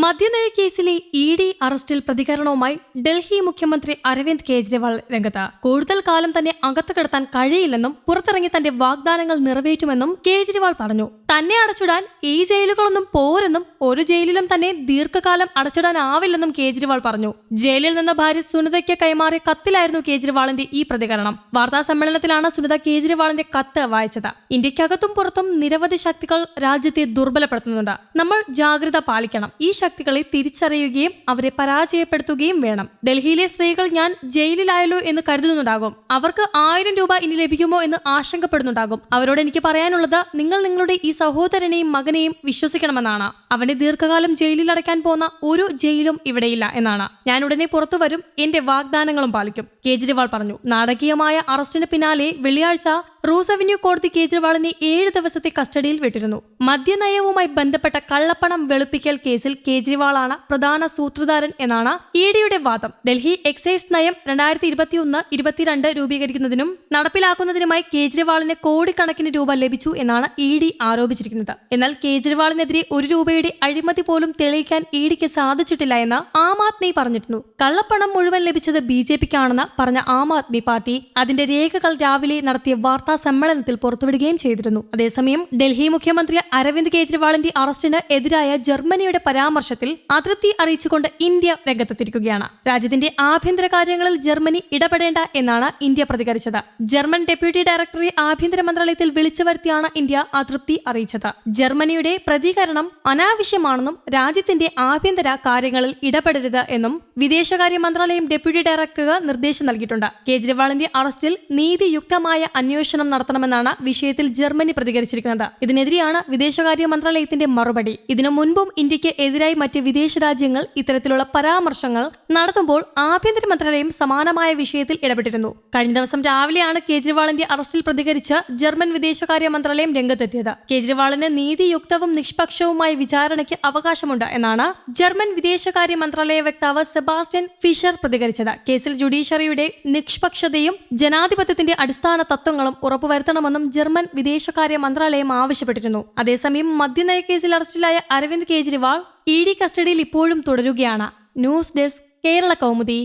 മദ്യനയ കേസിലെ E D അറസ്റ്റിൽ പ്രതികരണവുമായി ഡൽഹി മുഖ്യമന്ത്രി അരവിന്ദ് കെജ്രിവാൾ രംഗത്ത്. കൂടുതൽ കാലം തന്നെ അകത്ത് കിടത്താൻ കഴിയില്ലെന്നും പുറത്തിറങ്ങി തന്റെ വാഗ്ദാനങ്ങൾ നിറവേറ്റുമെന്നും കേജ്രിവാൾ പറഞ്ഞു. തന്നെ അടച്ചിടാൻ ഈ ജയിലുകളൊന്നും പോരെന്നും ഒരു ജയിലിലും തന്നെ ദീർഘകാലം അടച്ചിടാനാവില്ലെന്നും കേജ്രിവാൾ പറഞ്ഞു. ജയിലിൽ നിന്ന് ഭാര്യ സുനിതയ്ക്ക് കൈമാറിയ കത്തിലായിരുന്നു കേജ്രിവാളിന്റെ ഈ പ്രതികരണം. വാർത്താ സമ്മേളനത്തിലാണ് സുനിത കേജ്രിവാളിന്റെ കത്ത് വായിച്ചത്. ഇന്ത്യക്കകത്തും പുറത്തും നിരവധി ശക്തികൾ രാജ്യത്തെ ദുർബലപ്പെടുത്തുന്നുണ്ട്. നമ്മൾ ജാഗ്രത പാലിക്കണം. ഈ ശക്തികളെ തിരിച്ചറിയുകയും അവരെ പരാജയപ്പെടുത്തുകയും വേണം. ഡൽഹിയിലെ സ്ത്രീകൾ ഞാൻ ജയിലിലായല്ലോ എന്ന് കരുതുന്നുണ്ടാകും. അവർക്ക് ആയിരം രൂപ ഇനി ലഭിക്കുമോ എന്ന് ആശങ്കപ്പെടുന്നുണ്ടാകും. അവരോട് എനിക്ക് പറയാനുള്ളത് നിങ്ങൾ നിങ്ങളുടെ ഈ സഹോദരനെയും മകനെയും വിശ്വസിക്കണമെന്നാണ്. അവനെ ദീർഘകാലം ജയിലിൽ അടയ്ക്കാൻ പോന്ന ഒരു ജയിലും ഇവിടെയില്ല എന്നാണ്. ഞാൻ ഉടനെ പുറത്തു വരും എന്റെ വാഗ്ദാനങ്ങളും പാലിക്കും. കേജ്രിവാൾ പറഞ്ഞു നാടകീയമായ അറസ്റ്റിന് പിന്നാലെ വെള്ളിയാഴ്ച റൂസ് അവന്യൂ കോടതി കേജ്രിവാളിനെ ഏഴ് ദിവസത്തെ കസ്റ്റഡിയിൽ വിട്ടിരുന്നു. മദ്യനയവുമായി ബന്ധപ്പെട്ട കള്ളപ്പണം വെളുപ്പിക്കൽ കേസിൽ കേജ്രിവാളാണ് പ്രധാന സൂത്രധാരൻ എന്നാണ് ഇ ഡിയുടെ വാദം. ഡൽഹി എക്സൈസ് നയം രണ്ടായിരത്തി ഇരുപത്തിയൊന്ന് ഇരുപത്തിരണ്ട് രൂപീകരിക്കുന്നതിനും നടപ്പിലാക്കുന്നതിനുമായി കേജ്രിവാളിന് കോടിക്കണക്കിന് രൂപ ലഭിച്ചു എന്നാണ് ഇ ഡി ആരോപിച്ചിരിക്കുന്നത്. എന്നാൽ കേജ്രിവാളിനെതിരെ ഒരു രൂപയുടെ അഴിമതി പോലും തെളിയിക്കാൻ ഇ ഡിക്ക് സാധിച്ചിട്ടില്ല എന്ന് ആം ആദ്മി പറഞ്ഞിരുന്നു. കള്ളപ്പണം മുഴുവൻ ലഭിച്ചത് ബി ജെ പിക്കാണെന്ന് പറഞ്ഞ ആം ആദ്മി പാർട്ടി അതിന്റെ രേഖകൾ രാവിലെ നടത്തിയ വാർത്താ സമ്മേളനത്തിൽ പുറത്തുവിടുകയും ചെയ്തിരുന്നു. അതേസമയം ഡൽഹി മുഖ്യമന്ത്രി അരവിന്ദ് കെജ്രിവാളിന്റെ അറസ്റ്റിന് എതിരായ ജർമ്മനിയുടെ പരാമർശത്തിൽ അതൃപ്തി അറിയിച്ചുകൊണ്ട് ഇന്ത്യ രംഗത്തെത്തിയിരിക്കുകയാണ്. രാജ്യത്തിന്റെ ആഭ്യന്തര കാര്യങ്ങളിൽ ജർമ്മനി ഇടപെടേണ്ട എന്നാണ് ഇന്ത്യ പ്രതികരിച്ചത്. ജർമ്മൻ ഡെപ്യൂട്ടി ഡയറക്ടറെ ആഭ്യന്തര മന്ത്രാലയത്തിൽ വിളിച്ചു വരുത്തിയാണ് ഇന്ത്യ അതൃപ്തി അറിയിച്ചത്. ജർമ്മനിയുടെ പ്രതികരണം അനാവശ്യമാണെന്നും രാജ്യത്തിന്റെ ആഭ്യന്തര കാര്യങ്ങളിൽ ഇടപെടരുത് എന്നും വിദേശകാര്യ മന്ത്രാലയം ഡെപ്യൂട്ടി ഡയറക്ടർക്ക് നിർദ്ദേശം നൽകിയിട്ടുണ്ട്. കേജ്രിവാളിന്റെ അറസ്റ്റിൽ നീതിയുക്തമായ അന്വേഷണം നടത്തണമെന്നാണ് വിഷയത്തിൽ ജർമ്മനി പ്രതികരിച്ചിരിക്കുന്നത്. ഇതിനെതിരെയാണ് വിദേശകാര്യ മന്ത്രാലയത്തിന്റെ മറുപടി. ഇതിനു മുൻപും ഇന്ത്യയ്ക്ക് എതിരായി മറ്റ് വിദേശ രാജ്യങ്ങൾ ഇത്തരത്തിലുള്ള പരാമർശങ്ങൾ നടത്തുമ്പോൾ ആഭ്യന്തര മന്ത്രാലയം സമാനമായ വിഷയത്തിൽ ഇടപെട്ടിരുന്നു. കഴിഞ്ഞ ദിവസം രാവിലെയാണ് കേജ്രിവാളിന്റെ അറസ്റ്റിൽ പ്രതികരിച്ച് ജർമ്മൻ വിദേശകാര്യ മന്ത്രാലയം രംഗത്തെത്തിയത്. കേജ്രിവാളിന് നീതിയുക്തവും നിഷ്പക്ഷവുമായ വിചാരണയ്ക്ക് അവകാശമുണ്ട് എന്നാണ് ജർമ്മൻ വിദേശകാര്യ മന്ത്രാലയ വക്താവ് സെബാസ്റ്റ്യൻ ഫിഷർ പ്രതികരിച്ചത്. കേസിൽ ജുഡീഷ്യറിയുടെ നിഷ്പക്ഷതയും ജനാധിപത്യത്തിന്റെ അടിസ്ഥാന തത്വങ്ങളും ഉറപ്പുവരുത്തണമെന്നും ജർമ്മൻ വിദേശകാര്യ മന്ത്രാലയം ആവശ്യപ്പെട്ടിരുന്നു. അതേസമയം മദ്യനയ കേസിൽ അറസ്റ്റിലായ അരവിന്ദ് കെജ്രിവാൾ ഇ ഡി കസ്റ്റഡിയിൽ ഇപ്പോഴും തുടരുകയാണ്. News desk Kerala Kaumudi.